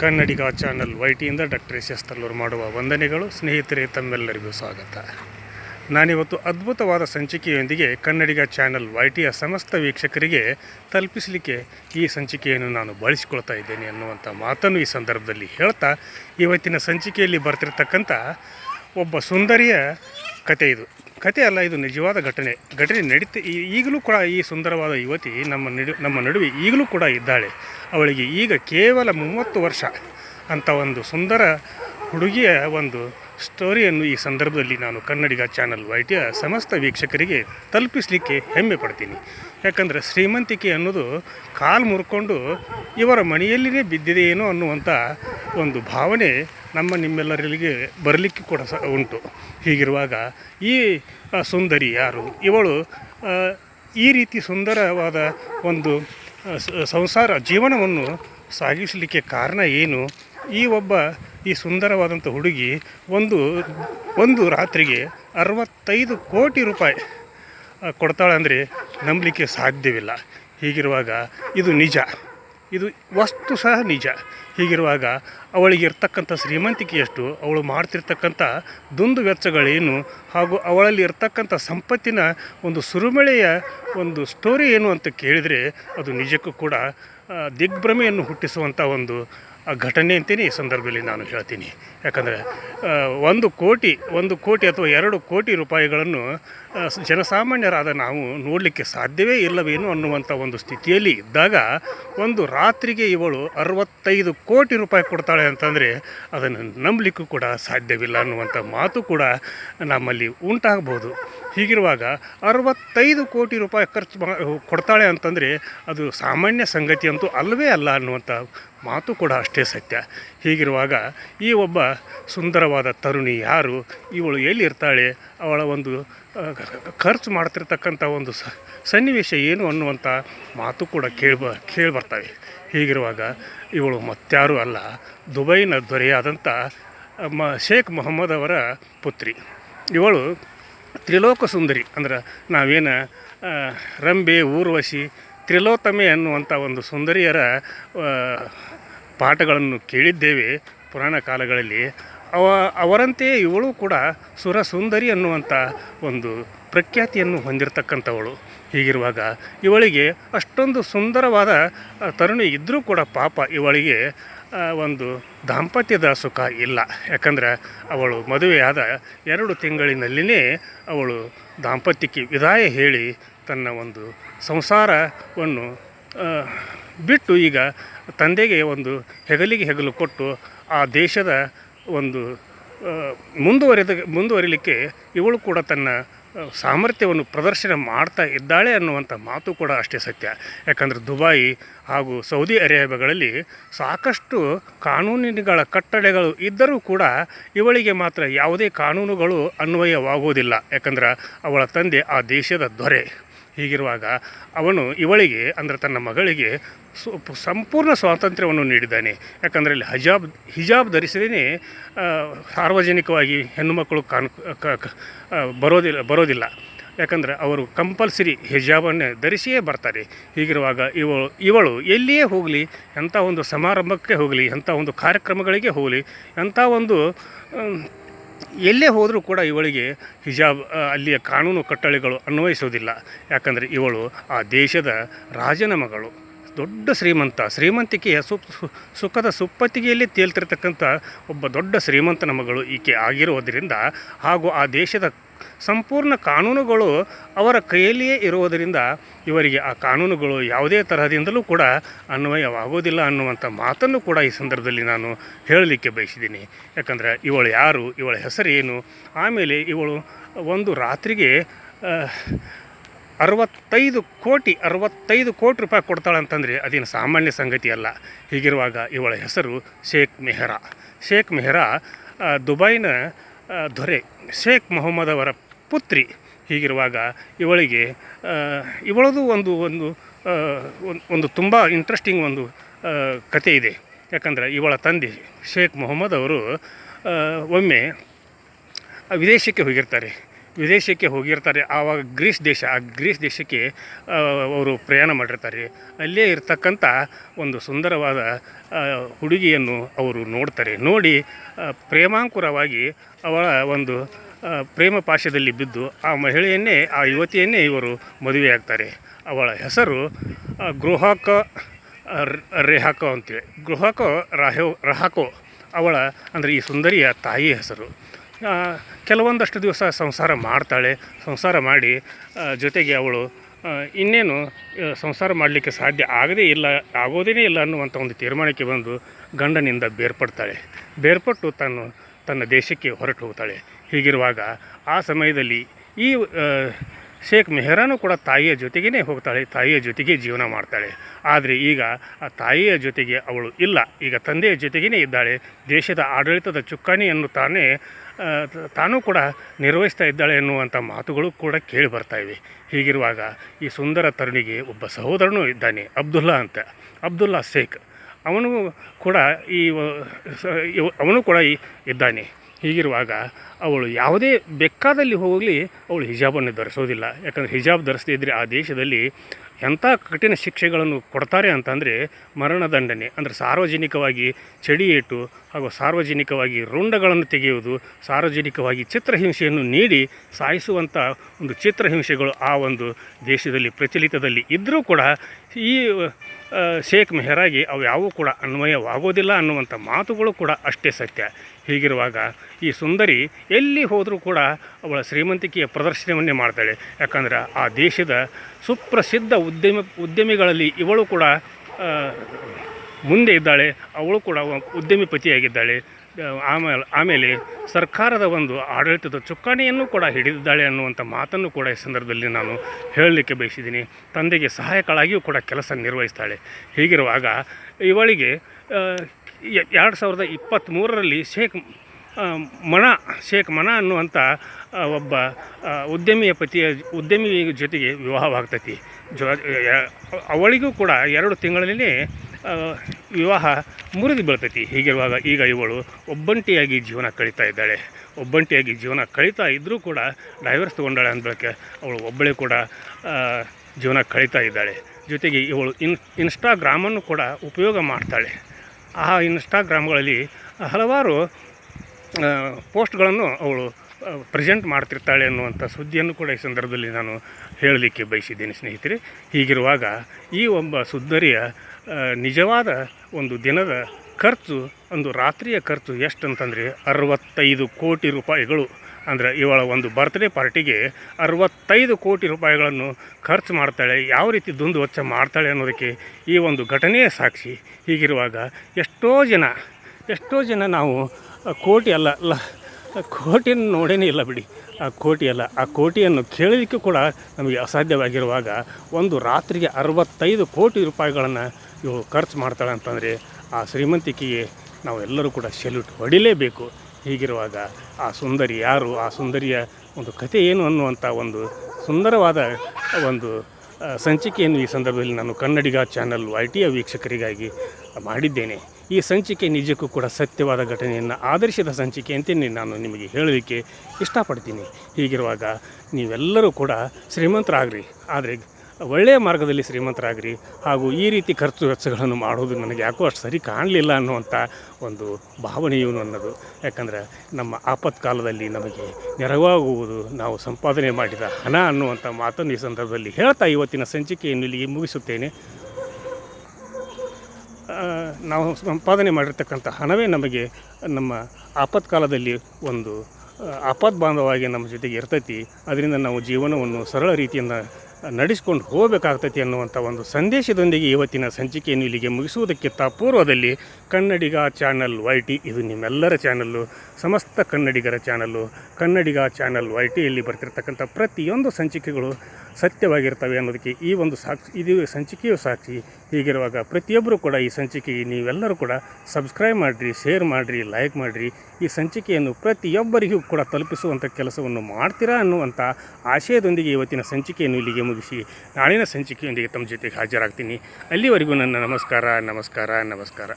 ಕನ್ನಡಿಗ channel Y ಟಿಯಿಂದ doctor S S ಮಾಡುವ ವಂದನೆಗಳು, ಸ್ನೇಹಿತರೆ, ತಮ್ಮೆಲ್ಲರಿಗೂ ಸ್ವಾಗತ. ನಾನಿವತ್ತು ಅದ್ಭುತವಾದ ಸಂಚಿಕೆಯೊಂದಿಗೆ ಕನ್ನಡಿಗ ಚಾನಲ್ ವೈ ಟಿಯ ಸಮಸ್ತ ವೀಕ್ಷಕರಿಗೆ ತಲುಪಿಸಲಿಕ್ಕೆ ಈ ಸಂಚಿಕೆಯನ್ನು ನಾನು ಬಳಸಿಕೊಳ್ತಾ ಇದ್ದೇನೆ ಅನ್ನುವಂಥ ಮಾತನ್ನು ಈ ಸಂದರ್ಭದಲ್ಲಿ ಹೇಳ್ತಾ, ಇವತ್ತಿನ ಸಂಚಿಕೆಯಲ್ಲಿ ಬರ್ತಿರ್ತಕ್ಕಂಥ ಒಬ್ಬ ಸುಂದರಿಯ ಕತೆ ಇದು. ಕತೆ ಅಲ್ಲ, ಇದು ನಿಜವಾದ ಘಟನೆ. ಘಟನೆ ನಡೀತಿ ಈಗಲೂ ಕೂಡ ಈ ಸುಂದರವಾದ ಯುವತಿ ನಮ್ಮ ನಡು, ನಮ್ಮ ನಡುವೆ ಈಗಲೂ ಕೂಡ ಇದ್ದಾಳೆ. ಅವಳಿಗೆ ಈಗ ಕೇವಲ ಮೂವತ್ತು ವರ್ಷ ಅಂತ ಒಂದು ಸುಂದರ ಹುಡುಗಿಯ ಒಂದು ಸ್ಟೋರಿಯನ್ನು ಈ ಸಂದರ್ಭದಲ್ಲಿ ನಾನು ಕನ್ನಡಿಗ ಚಾನಲ್ ವೈಟಿಯ ಸಮಸ್ತ ವೀಕ್ಷಕರಿಗೆ ತಲುಪಿಸಲಿಕ್ಕೆ ಹೆಮ್ಮೆ ಪಡ್ತೀನಿ. ಯಾಕಂದರೆ ಶ್ರೀಮಂತಿಕೆ ಅನ್ನೋದು ಕಾಲು ಮುರ್ಕೊಂಡು ಇವರ ಮನೆಯಲ್ಲಿಯೇ ಬಿದ್ದಿದೆಯೇನೋ ಅನ್ನುವಂಥ ಒಂದು ಭಾವನೆ ನಮ್ಮ ನಿಮ್ಮೆಲ್ಲರಿಗೆ ಬರಲಿಕ್ಕೆ ಕೂಡ ಸ ಉಂಟು. ಹೀಗಿರುವಾಗ ಈ ಸುಂದರಿ ಯಾರು? ಇವಳು ಈ ರೀತಿ ಸುಂದರವಾದ ಒಂದು ಸಂಸಾರ ಜೀವನವನ್ನು ಸಾಗಿಸಲಿಕ್ಕೆ ಕಾರಣ ಏನು? ಈ ಒಬ್ಬ, ಈ ಸುಂದರವಾದಂಥ ಹುಡುಗಿ ಒಂದು ಒಂದು ರಾತ್ರಿಗೆ ಅರವತ್ತೈದು ಕೋಟಿ ರೂಪಾಯಿ ಕೊಡ್ತಾಳೆ ಅಂದರೆ ನಂಬಲಿಕ್ಕೆ ಸಾಧ್ಯವಿಲ್ಲ. ಹೀಗಿರುವಾಗ ಇದು ನಿಜ. ಇದು ವಸ್ತು ಸಹ ನಿಜ. ಹೀಗಿರುವಾಗ ಅವಳಿಗೆ ಇರ್ತಕ್ಕಂಥ ಶ್ರೀಮಂತಿಕೆಯಷ್ಟು, ಅವಳು ಮಾಡ್ತಿರ್ತಕ್ಕಂಥ ದುಂದು ವೆಚ್ಚಗಳೇನು ಹಾಗೂ ಅವಳಲ್ಲಿ ಇರ್ತಕ್ಕಂಥ ಸಂಪತ್ತಿನ ಒಂದು ಸುರುಮಳೆಯ ಒಂದು ಸ್ಟೋರಿ ಏನು ಅಂತ ಕೇಳಿದರೆ ಅದು ನಿಜಕ್ಕೂ ಕೂಡ ದಿಗ್ಭ್ರಮೆಯನ್ನು ಹುಟ್ಟಿಸುವಂಥ ಒಂದು ಘಟನೆ ಅಂತೀನಿ ಈ ಸಂದರ್ಭದಲ್ಲಿ ನಾನು ಹೇಳ್ತೀನಿ. ಯಾಕಂದರೆ ಆ, ಒಂದು ಕೋಟಿ ಒಂದು ಕೋಟಿ ಅಥವಾ ಎರಡು ಕೋಟಿ ರೂಪಾಯಿಗಳನ್ನು ಜನಸಾಮಾನ್ಯರಾದ ನಾವು ನೋಡಲಿಕ್ಕೆ ಸಾಧ್ಯವೇ ಇಲ್ಲವೇನು ಅನ್ನುವಂಥ ಒಂದು ಸ್ಥಿತಿಯಲ್ಲಿ ಇದ್ದಾಗ ಒಂದು ರಾತ್ರಿಗೆ ಇವಳು ಅರವತ್ತೈದು ಕೋಟಿ ರೂಪಾಯಿ ಕೊಡ್ತಾಳೆ ಅಂತಂದರೆ ಅದನ್ನು ನಂಬಲಿಕ್ಕೂ ಕೂಡ ಸಾಧ್ಯವಿಲ್ಲ ಅನ್ನುವಂಥ ಮಾತು ಕೂಡ ನಮ್ಮಲ್ಲಿ ಉಂಟಾಗಬಹುದು ಹೀಗಿರುವಾಗ ಅರವತ್ತೈದು ಕೋಟಿ ರೂಪಾಯಿ ಖರ್ಚು ಮಾ ಕೊಡ್ತಾಳೆ ಅಂತಂದರೆ ಅದು ಸಾಮಾನ್ಯ ಸಂಗತಿ ಅಂತೂ ಅಲ್ಲವೇ ಅಲ್ಲ ಅನ್ನುವಂಥ ಮಾತು ಕೂಡ ಅಷ್ಟೇ ಸತ್ಯ. ಹೀಗಿರುವಾಗ ಈ ಒಬ್ಬ ಸುಂದರವಾದ ತರುಣಿ ಯಾರು? ಇವಳು ಎಲ್ಲಿರ್ತಾಳೆ ಅವಳ ಒಂದು ಖರ್ಚು ಮಾಡ್ತಿರ್ತಕ್ಕಂಥ ಒಂದು ಸನ್ನಿವೇಶ ಏನು ಅನ್ನುವಂಥ ಮಾತು ಕೂಡ ಕೇಳ್ಬ, ಕೇಳಿಬರ್ತವೆ. ಕೇಳಿ ಬರ್ತವೆ ಹೀಗಿರುವಾಗ ಇವಳು ಮತ್ಯಾರೂ ಅಲ್ಲ, ದುಬೈನ ದೊರೆಯಾದಂಥ, ಮ, ಶೇಖ್ ಮೊಹಮ್ಮದ್ ಅವರ ಪುತ್ರಿ. ಇವಳು ತ್ರಿಲೋಕ ಸುಂದರಿ ಅಂದ್ರೆ ನಾವೇನು ರಂಬೆ, ಊರ್ವಶಿ ತ್ರಿಲೋತಮೆ ಅನ್ನುವಂಥ ಒಂದು ಸುಂದರಿಯರ ಪಾಠಗಳನ್ನು ಕೇಳಿದ್ದೇವೆ ಪುರಾಣ ಕಾಲಗಳಲ್ಲಿ. ಅವ, ಅವರಂತೆಯೇ ಇವಳು ಕೂಡ ಸುರ ಸುಂದರಿ ಅನ್ನುವಂಥ ಒಂದು ಪ್ರಖ್ಯಾತಿಯನ್ನು ಹೊಂದಿರತಕ್ಕಂಥವಳು. ಹೀಗಿರುವಾಗ ಇವಳಿಗೆ ಅಷ್ಟೊಂದು ಸುಂದರವಾದ ತರುಣಿ ಇದ್ದರೂ ಕೂಡ ಪಾಪ ಇವಳಿಗೆ ಒಂದು ದಾಂಪತ್ಯದ ಸುಖ ಇಲ್ಲ. ಯಾಕಂದ್ರೆ ಅವಳು ಮದುವೆಯಾದ ಎರಡು ತಿಂಗಳಿನಲ್ಲಿಯೇ ಅವಳು ದಾಂಪತ್ಯಕ್ಕೆ ವಿದಾಯ ಹೇಳಿ ತನ್ನ ಒಂದು ಸಂಸಾರವನ್ನು ಬಿಟ್ಟು ಈಗ ತಂದೆಗೆ ಒಂದು ಹೆಗಲಿಗೆ ಹೆಗಲು ಕೊಟ್ಟು ಆ ದೇಶದ ಒಂದು ಮುಂದುವರೆದ, ಮುಂದುವರಿಲಿಕ್ಕೆ ಇವಳು ಕೂಡ ತನ್ನ ಸಾಮರ್ಥ್ಯವನ್ನು ಪ್ರದರ್ಶನ ಮಾಡ್ತಾ ಇದ್ದಾಳೆ ಅನ್ನುವಂಥ ಮಾತು ಕೂಡ ಅಷ್ಟೇ ಸತ್ಯ. ಯಾಕಂದರೆ ದುಬಾಯಿ ಹಾಗೂ ಸೌದಿ ಅರೇಬಿಯಾಗಳಲ್ಲಿ ಸಾಕಷ್ಟು ಕಾನೂನಿಗಳ ಕಟ್ಟಳೆಗಳು ಇದ್ದರೂ ಕೂಡ ಇವಳಿಗೆ ಮಾತ್ರ ಯಾವುದೇ ಕಾನೂನುಗಳು ಅನ್ವಯವಾಗುವುದಿಲ್ಲ. ಯಾಕಂದ್ರೆ ಅವಳ ತಂದೆ ಆ ದೇಶದ ದೊರೆ. ಹೀಗಿರುವಾಗ ಅವನು ಇವಳಿಗೆ, ಅಂದರೆ ತನ್ನ ಮಗಳಿಗೆ ಸಂಪೂರ್ಣ ಸ್ವಾತಂತ್ರ್ಯವನ್ನು ನೀಡಿದ್ದಾನೆ. ಯಾಕಂದರೆ ಇಲ್ಲಿ ಹಜಾಬ್, ಹಿಜಾಬ್ ಧರಿಸಿದೇ ಸಾರ್ವಜನಿಕವಾಗಿ ಹೆಣ್ಣುಮಕ್ಕಳು ಕಾನ್ ಕ- ಕ- ಬರೋದಿಲ್ಲ ಬರೋದಿಲ್ಲ. ಯಾಕಂದರೆ ಅವರು ಕಂಪಲ್ಸರಿ ಹಿಜಾಬನ್ನೇ ಧರಿಸಿಯೇ ಬರ್ತಾರೆ. ಹೀಗಿರುವಾಗ ಇವಳು ಇವಳು ಎಲ್ಲಿಯೇ ಹೋಗಲಿ, ಎಂಥ ಒಂದು ಸಮಾರಂಭಕ್ಕೆ ಹೋಗಲಿ, ಎಂಥ ಒಂದು ಕಾರ್ಯಕ್ರಮಗಳಿಗೆ ಹೋಗಲಿ, ಎಂಥ ಒಂದು ಎಲ್ಲೇ ಹೋದರೂ ಕೂಡ ಇವಳಿಗೆ ಹಿಜಾಬ್ ಅಲ್ಲಿಯ ಕಾನೂನು ಕಟ್ಟಳೆಗಳು ಅನ್ವಯಿಸೋದಿಲ್ಲ. ಯಾಕಂದರೆ ಇವಳು ಆ ದೇಶದ ರಾಜನ ಮಗಳು. ದೊಡ್ಡ ಶ್ರೀಮಂತ ಶ್ರೀಮಂತಿಕೆಯ ಸು, ಸುಖದ ಸುಪ್ಪತ್ತಿಗೆಯಲ್ಲಿ ತೇಲ್ತಿರ್ತಕ್ಕಂಥ ಒಬ್ಬ ದೊಡ್ಡ ಶ್ರೀಮಂತನ ಮಗಳು ಈಕೆ ಆಗಿರುವುದರಿಂದ ಹಾಗೂ ಆ ದೇಶದ ಸಂಪೂರ್ಣ ಕಾನೂನುಗಳು ಅವರ ಕೈಯಲ್ಲಿಯೇ ಇರುವುದರಿಂದ ಇವರಿಗೆ ಆ ಕಾನೂನುಗಳು ಯಾವುದೇ ತರಹದಿಂದಲೂ ಕೂಡ ಅನ್ವಯವಾಗೋದಿಲ್ಲ ಅನ್ನುವಂಥ ಮಾತನ್ನು ಕೂಡ ಈ ಸಂದರ್ಭದಲ್ಲಿ ನಾನು ಹೇಳಲಿಕ್ಕೆ ಬಯಸಿದ್ದೀನಿ. ಯಾಕಂದರೆ ಇವಳು ಯಾರು, ಇವಳ ಹೆಸರು ಏನು, ಆಮೇಲೆ ಇವಳು ಒಂದು ರಾತ್ರಿಗೆ ಅರವತ್ತೈದು ಕೋಟಿ ಅರವತ್ತೈದು ಕೋಟಿ ರೂಪಾಯಿ ಕೊಡ್ತಾಳೆ ಅಂತಂದರೆ ಅದೇನು ಸಾಮಾನ್ಯ ಸಂಗತಿ ಅಲ್ಲ. ಹೀಗಿರುವಾಗ ಇವಳ ಹೆಸರು ಶೇಖ್ ಮೆಹರಾ. ಶೇಖ್ ಮೆಹರಾ ದುಬೈನ ದೊರೆ ಶೇಖ್ ಮೊಹಮ್ಮದ್ ಅವರ ಪುತ್ರಿ ಹೀಗಿರುವಾಗ ಇವಳಿಗೆ ಇವಳದು ಒಂದು ಒಂದು ಒಂದು- ತುಂಬ ಇಂಟ್ರೆಸ್ಟಿಂಗ್ ಒಂದು ಕತೆ ಇದೆ. ಯಾಕಂದರೆ ಇವಳ ತಂದೆ ಶೇಖ್ ಮೊಹಮ್ಮದ್ ಅವರು ಒಮ್ಮೆ ವಿದೇಶಕ್ಕೆ ಹೋಗಿರ್ತಾರೆ. ವಿದೇಶಕ್ಕೆ ಹೋಗಿರ್ತಾರೆ, ಆವಾಗ ಗ್ರೀಸ್ ದೇಶ, ಆ ಗ್ರೀಸ್ ದೇಶಕ್ಕೆ ಅವರು ಪ್ರಯಾಣ ಮಾಡಿರ್ತಾರೆ. ಅಲ್ಲೇ ಇರ್ತಕ್ಕಂಥ ಒಂದು ಸುಂದರವಾದ ಹುಡುಗಿಯನ್ನು ಅವರು ನೋಡ್ತಾರೆ. ನೋಡಿ ಪ್ರೇಮಾಂಕುರವಾಗಿ ಅವಳ ಒಂದು ಪ್ರೇಮ ಪಾಶದಲ್ಲಿ ಬಿದ್ದು ಆ ಮಹಿಳೆಯನ್ನೇ, ಆ ಯುವತಿಯನ್ನೇ ಇವರು ಮದುವೆಯಾಗ್ತಾರೆ ಅವಳ ಹೆಸರು ಗೃಹಾಕ ರೇಹಾಕೋ ಅಂತೇಳಿ ಗೃಹಕೋ, ರಾಹೋ, ರಹಾಕೋ ಅವಳ, ಅಂದರೆ ಈ ಸುಂದರಿಯ ತಾಯಿ ಹೆಸರು. ಕೆಲವೊಂದಷ್ಟು ದಿವಸ ಸಂಸಾರ ಮಾಡ್ತಾಳೆ, ಸಂಸಾರ ಮಾಡಿ ಜೊತೆಗೆ ಅವಳು ಇನ್ನೇನು ಸಂಸಾರ ಮಾಡಲಿಕ್ಕೆ ಸಾಧ್ಯ ಆಗದೇ ಇಲ್ಲ ಆಗೋದೇ ಇಲ್ಲ ಅನ್ನುವಂಥ ಒಂದು ತೀರ್ಮಾನಕ್ಕೆ ಬಂದು ಗಂಡನಿಂದ ಬೇರ್ಪಡ್ತಾಳೆ. ಬೇರ್ಪಟ್ಟು ತಾನು ತನ್ನ ದೇಶಕ್ಕೆ ಹೊರಟು ಹೋಗ್ತಾಳೆ. ಹೀಗಿರುವಾಗ ಆ ಸಮಯದಲ್ಲಿ ಈ ಶೇಖ್ ಮೆಹರಾನು ಕೂಡ ತಾಯಿಯ ಜೊತೆಗೇ ಹೋಗ್ತಾಳೆ, ತಾಯಿಯ ಜೊತೆಗೆ ಜೀವನ ಮಾಡ್ತಾಳೆ. ಆದರೆ ಈಗ ಆ ತಾಯಿಯ ಜೊತೆಗೆ ಅವಳು ಇಲ್ಲ. ಈಗ ತಂದೆಯ ಜೊತೆಗೇ ಇದ್ದಾಳೆ. ದೇಶದ ಆಡಳಿತದ ಚುಕ್ಕಾಣಿಯನ್ನು ತಾನೇ ತಾನೂ ಕೂಡ ನಿರ್ವಹಿಸ್ತಾ ಇದ್ದಾಳೆ ಎನ್ನುವಂಥ ಮಾತುಗಳು ಕೂಡ ಕೇಳಿ ಬರ್ತಾ ಇವೆ. ಹೀಗಿರುವಾಗ ಈ ಸುಂದರ ತರುಣಿಗೆ ಒಬ್ಬ ಸಹೋದರನೂ ಇದ್ದಾನೆ, ಅಬ್ದುಲ್ಲಾ ಅಂತ. ಅಬ್ದುಲ್ಲಾ ಶೇಖ್. ಅವನು ಕೂಡ ಈ ಅವನು ಕೂಡ ಇದ್ದಾನೆ. ಹೀಗಿರುವಾಗ ಅವಳು ಯಾವುದೇ ಬೆಕ್ಕಾದಲ್ಲಿ ಹೋಗಲಿ ಅವಳು ಹಿಜಾಬನ್ನು ಧರಿಸೋದಿಲ್ಲ. ಯಾಕಂದರೆ ಹಿಜಾಬ್ ಧರಿಸದೇ ಇದ್ದರೆ ಆ ದೇಶದಲ್ಲಿ ಎಂಥ ಕಠಿಣ ಶಿಕ್ಷೆಗಳನ್ನು ಕೊಡ್ತಾರೆ ಅಂತಂದರೆ ಮರಣದಂಡನೆ, ಅಂದರೆ ಸಾರ್ವಜನಿಕವಾಗಿ ಚಡಿ ಏಟು ಹಾಗೂ ಸಾರ್ವಜನಿಕವಾಗಿ ರುಂಡಗಳನ್ನು ತೆಗೆಯುವುದು, ಸಾರ್ವಜನಿಕವಾಗಿ ಚಿತ್ರಹಿಂಸೆಯನ್ನು ನೀಡಿ ಸಾಯಿಸುವಂಥ ಒಂದು ಚಿತ್ರಹಿಂಸೆಗಳು ಆ ಒಂದು ದೇಶದಲ್ಲಿ ಪ್ರಚಲಿತದಲ್ಲಿ ಇದ್ದರೂ ಕೂಡ ಈ ಶೇಖ್ ಮೆಹರಾಗಿ ಅವು ಯಾವೂ ಕೂಡ ಅನ್ವಯವಾಗೋದಿಲ್ಲ ಅನ್ನುವಂಥ ಮಾತುಗಳು ಕೂಡ ಅಷ್ಟೇ ಸತ್ಯ. ಹೀಗಿರುವಾಗ ಈ ಸುಂದರಿ ಎಲ್ಲಿ ಹೋದರೂ ಕೂಡ ಅವಳ ಶ್ರೀಮಂತಿಕೆಯ ಪ್ರದರ್ಶನವನ್ನೇ ಮಾಡ್ತಾಳೆ. ಯಾಕಂದ್ರೆ ಆ ದೇಶದ ಸುಪ್ರಸಿದ್ಧ ಉದ್ಯಮ, ಉದ್ಯಮಿಗಳಲ್ಲಿ ಇವಳು ಕೂಡ ಮುಂದೆ ಇದ್ದಾಳೆ. ಅವಳು ಕೂಡ ಉದ್ಯಮಿ ಉದ್ಯಮಿಪತಿಯಾಗಿದ್ದಾಳೆ. ಆಮೇಲೆ ಆಮೇಲೆ ಸರ್ಕಾರದ ಒಂದು ಆಡಳಿತದ ಚುಕ್ಕಾಣಿಯನ್ನು ಕೂಡ ಹಿಡಿದಿದ್ದಾಳೆ ಅನ್ನುವಂಥ ಮಾತನ್ನು ಕೂಡ ಈ ಸಂದರ್ಭದಲ್ಲಿ ನಾನು ಹೇಳಲಿಕ್ಕೆ ಬಯಸಿದ್ದೀನಿ. ತಂದೆಗೆ ಸಹಾಯಕಳಾಗಿಯೂ ಕೂಡ ಕೆಲಸ ನಿರ್ವಹಿಸ್ತಾಳೆ. ಹೀಗಿರುವಾಗ ಇವಳಿಗೆ ಎರಡು ಸಾವಿರದ ಇಪ್ಪತ್ತ್ಮೂರರಲ್ಲಿ ಶೇಖ್ ಮಣ, ಶೇಖ್ ಮಣ ಅನ್ನುವಂಥ ಒಬ್ಬ ಉದ್ಯಮಿಯ ಪತಿಯ ಉದ್ಯಮಿ ಜೊತೆಗೆ ವಿವಾಹವಾಗ್ತೈತಿ. ಜ ಅವಳಿಗೂ ಕೂಡ ಎರಡು ತಿಂಗಳಲ್ಲಿ ವಿವಾಹ ಮುರಿದು ಬೀಳ್ತೈತಿ. ಹೀಗಿರುವಾಗ ಈಗ ಇವಳು ಒಬ್ಬಂಟಿಯಾಗಿ ಜೀವನ ಕಳೀತಾ ಇದ್ದಾಳೆ. ಒಬ್ಬಂಟಿಯಾಗಿ ಜೀವನ ಕಳೀತಾ ಇದ್ದರೂ ಕೂಡ ಡೈವರ್ಸ್ ತೊಗೊಂಡಾಳೆ ಅಂದಕ್ಕೆ ಅವಳು ಒಬ್ಬಳೇ ಕೂಡ ಜೀವನ ಕಳೀತಾ ಇದ್ದಾಳೆ. ಜೊತೆಗೆ ಇವಳು ಇನ್ ಇನ್ಸ್ಟಾಗ್ರಾಮನ್ನು ಕೂಡ ಉಪಯೋಗ ಮಾಡ್ತಾಳೆ. ಆ ಇನ್ಸ್ಟಾಗ್ರಾಮ್ಗಳಲ್ಲಿ ಹಲವಾರು ಪೋಸ್ಟ್ಗಳನ್ನು ಅವಳು ಪ್ರೆಸೆಂಟ್ ಮಾಡ್ತಿರ್ತಾಳೆ ಅನ್ನುವಂಥ ಸುದ್ದಿಯನ್ನು ಕೂಡ ಈ ಸಂದರ್ಭದಲ್ಲಿ ನಾನು ಹೇಳಲಿಕ್ಕೆ ಬಯಸಿದ್ದೇನೆ ಸ್ನೇಹಿತರೆ. ಹೀಗಿರುವಾಗ ಈ ಒಬ್ಬ ಸುಂದರಿಯ ನಿಜವಾದ ಒಂದು ದಿನದ ಖರ್ಚು, ಒಂದು ರಾತ್ರಿಯ ಖರ್ಚು ಎಷ್ಟು ಅಂತಂದರೆ ಅರವತ್ತೈದು ಕೋಟಿ ರೂಪಾಯಿಗಳು. ಅಂದರೆ ಇವಳ ಒಂದು ಬರ್ತ್ಡೇ ಪಾರ್ಟಿಗೆ ಅರವತ್ತೈದು ಕೋಟಿ ರೂಪಾಯಿಗಳನ್ನು ಖರ್ಚು ಮಾಡ್ತಾಳೆ, ಯಾವ ರೀತಿ ದುಂದು ವೆಚ್ಚ ಮಾಡ್ತಾಳೆ ಅನ್ನೋದಕ್ಕೆ ಈ ಒಂದು ಘಟನೆಯ ಸಾಕ್ಷಿ. ಹೀಗಿರುವಾಗ ಎಷ್ಟೋ ಜನ ಎಷ್ಟೋ ಜನ ನಾವು ಆ, ಕೋಟಿ ಅಲ್ಲ ಅಲ್ಲ ಆ ಕೋಟಿಯನ್ನು ನೋಡೇನೇ ಇಲ್ಲ ಬಿಡಿ. ಆ ಕೋಟಿ ಅಲ್ಲ ಆ ಕೋಟಿಯನ್ನು ಕೇಳಲಿಕ್ಕೆ ಕೂಡ ನಮಗೆ ಅಸಾಧ್ಯವಾಗಿರುವಾಗ ಒಂದು ರಾತ್ರಿಗೆ ಅರವತ್ತೈದು ಕೋಟಿ ರೂಪಾಯಿಗಳನ್ನು ಇವು ಖರ್ಚು ಮಾಡ್ತಾಳೆ ಅಂತಂದರೆ ಆ ಶ್ರೀಮಂತಿಕೆಗೆ ನಾವೆಲ್ಲರೂ ಕೂಡ ಸೆಲ್ಯೂಟ್ ಹೊಡಿಲೇಬೇಕು. ಹೀಗಿರುವಾಗ ಆ ಸುಂದರಿ ಯಾರು ಆ ಸುಂದರಿಯ ಒಂದು ಕಥೆ ಏನು ಅನ್ನುವಂಥ ಒಂದು ಸುಂದರವಾದ ಒಂದು ಸಂಚಿಕೆಯನ್ನು ಈ ಸಂದರ್ಭದಲ್ಲಿ ನಾನು ಕನ್ನಡಿಗ ಚಾನಲ್ ಐ ವೀಕ್ಷಕರಿಗಾಗಿ ಮಾಡಿದ್ದೇನೆ. ಈ ಸಂಚಿಕೆ ನಿಜಕ್ಕೂ ಕೂಡ ಸತ್ಯವಾದ ಘಟನೆಯನ್ನು ಆಧರಿಸಿದ ಸಂಚಿಕೆ ಅಂತೇನೆ ನಾನು ನಿಮಗೆ ಹೇಳಲಿಕ್ಕೆ ಇಷ್ಟಪಡ್ತೀನಿ. ಹೀಗಿರುವಾಗ ನೀವೆಲ್ಲರೂ ಕೂಡ ಶ್ರೀಮಂತರಾಗ್ರಿ. ಆದರೆ ಒಳ್ಳೆಯ ಮಾರ್ಗದಲ್ಲಿ ಶ್ರೀಮಂತರಾಗ್ರಿ. ಹಾಗೂ ಈ ರೀತಿ ಖರ್ಚು ವೆಚ್ಚಗಳನ್ನು ಮಾಡೋದು ನನಗೆ ಯಾಕೋ ಅಷ್ಟು ಸರಿ ಕಾಣಲಿಲ್ಲ ಅನ್ನುವಂಥ ಒಂದು ಭಾವನೆಯು ಅನ್ನೋದು ಯಾಕಂದರೆ ನಮ್ಮ ಆಪತ್ಕಾಲದಲ್ಲಿ ನಮಗೆ ನೆರವಾಗುವುದು, ನಾವು ಸಂಪಾದನೆ ಮಾಡಿದ ಹಣ ಅನ್ನುವಂಥ ಮಾತನ್ನು ಈ ಸಂದರ್ಭದಲ್ಲಿ ಹೇಳ್ತಾ ಇವತ್ತಿನ ಸಂಚಿಕೆಯನ್ನು ಇಲ್ಲಿಗೆ ಮುಗಿಸುತ್ತೇನೆ. ನಾವು ಸಂಪಾದನೆ ಮಾಡಿರ್ತಕ್ಕಂಥ ಹಣವೇ ನಮಗೆ ನಮ್ಮ ಆಪತ್ಕಾಲದಲ್ಲಿ ಒಂದು ಆಪತ್ ಬಾಂಧವಾಗಿ ನಮ್ಮ ಜೊತೆಗೆ ಇರ್ತೈತಿ. ಅದರಿಂದ ನಾವು ಜೀವನವನ್ನು ಸರಳ ರೀತಿಯಿಂದ ನಡೆಸ್ಕೊಂಡು ಹೋಗಬೇಕಾಗ್ತೈತಿ ಅನ್ನುವಂಥ ಒಂದು ಸಂದೇಶದೊಂದಿಗೆ ಇವತ್ತಿನ ಸಂಚಿಕೆಯನ್ನು ಇಲ್ಲಿಗೆ ಮುಗಿಸುವುದಕ್ಕಿಂತ ಪೂರ್ವದಲ್ಲಿ ಕನ್ನಡಿಗ ಚಾನಲ್ ವೈ ಟಿ ಇದು ನಿಮ್ಮೆಲ್ಲರ ಚಾನಲ್ಲು, ಸಮಸ್ತ ಕನ್ನಡಿಗರ ಚಾನಲ್ಲು, ಕನ್ನಡಿಗ ಚಾನಲ್ ವೈ ಟಿಯಲ್ಲಿ ಬರ್ತಿರ್ತಕ್ಕಂಥ ಪ್ರತಿಯೊಂದು ಸಂಚಿಕೆಗಳು ಸತ್ಯವಾಗಿರ್ತವೆ ಅನ್ನೋದಕ್ಕೆ ಈ ಒಂದು ಸಾಕ್ಷಿ, ಇದು ಸಂಚಿಕೆಯು ಸಾಕ್ಷಿ. ಹೀಗಿರುವಾಗ ಪ್ರತಿಯೊಬ್ಬರು ಕೂಡ ಈ ಸಂಚಿಕೆಗೆ ನೀವೆಲ್ಲರೂ ಕೂಡ ಸಬ್ಸ್ಕ್ರೈಬ್ ಮಾಡಿರಿ, ಶೇರ್ ಮಾಡಿರಿ, ಲೈಕ್ ಮಾಡಿರಿ. ಈ ಸಂಚಿಕೆಯನ್ನು ಪ್ರತಿಯೊಬ್ಬರಿಗೂ ಕೂಡ ತಲುಪಿಸುವಂಥ ಕೆಲಸವನ್ನು ಮಾಡ್ತೀರಾ ಅನ್ನುವಂಥ ಆಶಯದೊಂದಿಗೆ ಇವತ್ತಿನ ಸಂಚಿಕೆಯನ್ನು ಇಲ್ಲಿಗೆ ಮುಗಿಸಿ ನಾಳಿನ ಸಂಚಿಕೆಯೊಂದಿಗೆ ತಮ್ಮ ಜೊತೆಗೆ ಹಾಜರಾಗ್ತೀನಿ. ಅಲ್ಲಿವರೆಗೂ ನನ್ನ ನಮಸ್ಕಾರ ನಮಸ್ಕಾರ ನಮಸ್ಕಾರ.